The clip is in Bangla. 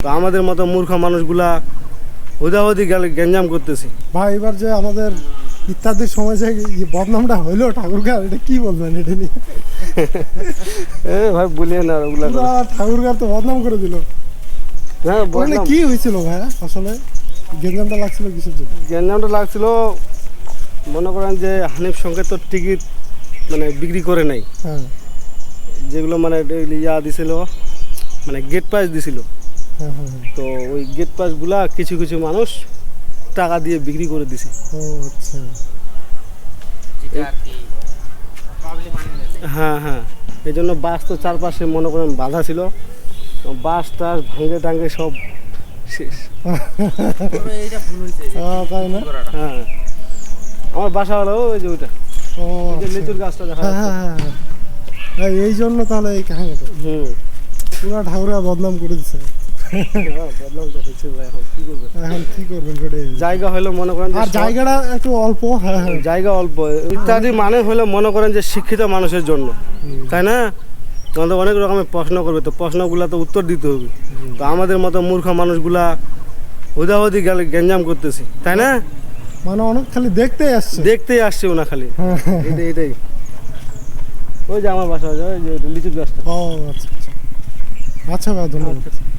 তো আমাদের মতো মূর্খ মানুষগুলা হুদাহুদি গেলে গ্যাঞ্জাম করতেছি। ভাই এবার যে আমাদের ইত্যাদির সময় যে বদনামটা হইল ঠাকুরগার এটা কি বলবেন এটা নিয়ে? এ ভাই বলিয়ে না ওগুলা ঠাকুরগার তো বদনাম করে দিল। হ্যাঁ বললাম কি হয়েছিল ভাইয়া আসলে গেঞ্জামটা লাগছিল কিসের জন্য? গ্যাঞ্জামটা লাগছিল মনে করেন যে হানিফ সঙ্গে তো টিকিট মানে বিক্রি করে নাই। হ্যাঁ। যেগুলো মানে ইয়া দিছিল মানে গেট পাস দিছিল। তো ওই গেট পাসগুলা কিছু কিছু মানুষ টাকা দিয়ে বিক্রি করে দিছে। ও আচ্ছা। মানে হ্যাঁ হ্যাঁ। এই জন্য বাস তো চারপাশে মনে করেন বাধা ছিল। বাস টাস ভাঙে টাঙ্গে সব শেষ। হ্যাঁ। আমার বাসা হলো ওই যে ওইটা। আচ্ছা। লিচুর গাছটা দেখা হ্যাঁ হ্যাঁ হ্যাঁ হ্যাঁ। এই- জন্য তাহলে এই কাহিনীটা। হুম। পুরা ঠাকুরগা বদনাম করে দিচ্ছে জায়গা হলো মনে করেন আর জায়গাটা একটু অল্প হ্যাঁ হ্যাঁ। জায়গা অল্প। ইত্যাদি মানে হলো মনে করেন যে শিক্ষিত মানুষের জন্য। তাই না? আমাদের অনেক রকমের প্রশ্ন করবে তো প্রশ্নগুলো তো উত্তর দিতে হবে। তো আমাদের মতো মূর্খ মানুষগুলা হুদাহুদি গেলে গ্যাঞ্জাম করতেছি তাই না? মানে অনেক খালি দেখতে আসছে। দেখতেই আসছে ওনা খালি। হ্যাঁ, হ্যাঁ। এটাই এটাই ওই যে আমার বাসা ওই যে লিচুর গাছটা। ও আচ্ছা আচ্ছা। আচ্ছা ভাই ধন্যবাদ।